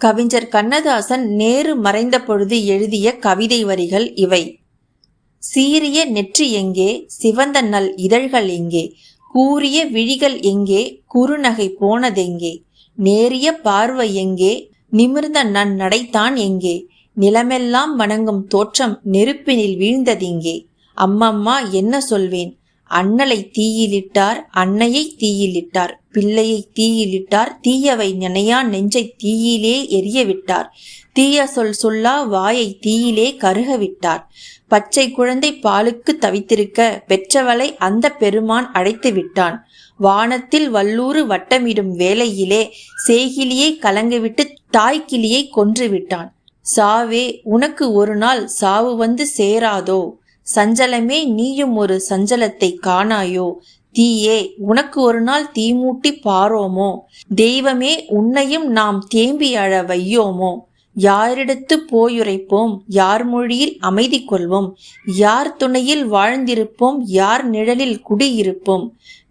கவிஞர் கண்ணதாசன் நேரு மறைந்த பொழுது எழுதிய கவிதை வரிகள் இவை. சீரிய நெற்றி எங்கே சிவந்த நல் இதழ்கள் எங்கே கூறிய விழிகள் எங்கே குறுநகை போனதெங்கே நேரிய பார்வை எங்கே நிமிர்ந்த நன் நடைத்தான் எங்கே நிலமெல்லாம் வணங்கும் தோற்றம் நெருப்பினில் வீழ்ந்ததிங்கே அம்மம்மா என்ன சொல்வேன் அண்ணலை தீயிலிட்டார் அன்னையை தீயிலிட்டார் பிள்ளையை தீயிலிட்டார் தீயவை நினையா நெஞ்சை தீயிலே எரிய விட்டார் தீய சொல் சொல்லா வாயை தீயிலே கருக விட்டார் பச்சை குழந்தை பாலுக்கு தவித்திருக்க பெற்றவளை அந்த பெருமான் அழைத்து விட்டான் வானத்தில் வல்லூறு வட்டமிடும் வேலையிலே சேகிலியை கலங்கிவிட்டு தாய்க்கிளியை கொன்று விட்டான் சாவே உனக்கு ஒரு நாள் சாவு வந்து சேராதோ? சஞ்சலமே நீயும் ஒரு சஞ்சலத்தை காணாயோ? தீயே உனக்கு ஒரு நாள் தீமூட்டி பாரோமோ? தெய்வமே உன்னையும் நாம் தேம்பி அழ வையோமோ? யாரிடத்து போயுரைப்போம் யார் மொழியில் அமைதி கொள்வோம் யார் துணையில் வாழ்ந்திருப்போம் யார் நிழலில் குடியிருப்போம்.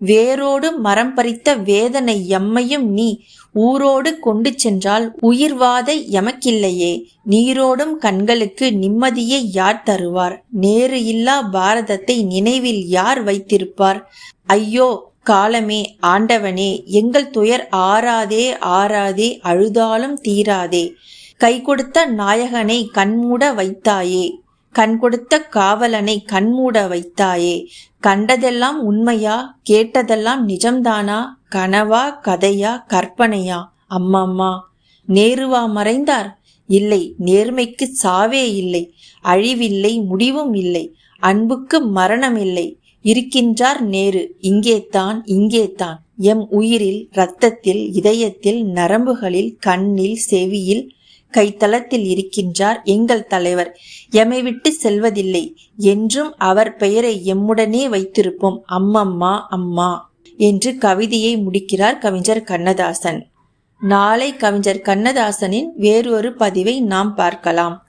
வேரோடு மரம் பறித்த வேதனை எம்மையும் நீ ஊரோடு கொண்டு சென்றால் உயிர்வாத எமக்கில்லையே நீரோடும் கண்களுக்கு நிம்மதியை யார் தருவார்? நேரு இல்லா பாரதத்தை நினைவில் யார் வைத்திருப்பார்? ஐயோ காலமே ஆண்டவனே எங்கள் துயர் ஆறாதே ஆறாதே அழுதாலும் தீராதே. கை கொடுத்த நாயகனை கண்மூட வைத்தாயே. கண் கொடுத்த காவலனை கண்மூட வைத்தாயே. கண்டதெல்லாம் உண்மையா? கேட்டதெல்லாம் நிஜம்தானா? கனவா? கதையா? கற்பனையா? அம்மா நேருவா மறைந்தார்? இல்லை நேர்மைக்கு சாவே இல்லை. அழிவில்லை முடிவும் இல்லை. அன்புக்கு மரணம் இல்லை. இருக்கின்றார் நேரு. இங்கே தான் இங்கே தான் எம் உயிரில் இரத்தத்தில் இதயத்தில் நரம்புகளில் கண்ணில் செவியில் கைத்தளத்தில் இருக்கின்றார் எங்கள் தலைவர். எமை விட்டு செல்வதில்லை. என்றும் அவர் பெயரை எம்முடனே வைத்திருப்போம். அம்மம்மா அம்மா என்று கவிதையை முடிக்கிறார் கவிஞர் கண்ணதாசன். நாளை கவிஞர் கண்ணதாசனின் வேறொரு பதிவை நாம் பார்க்கலாம்.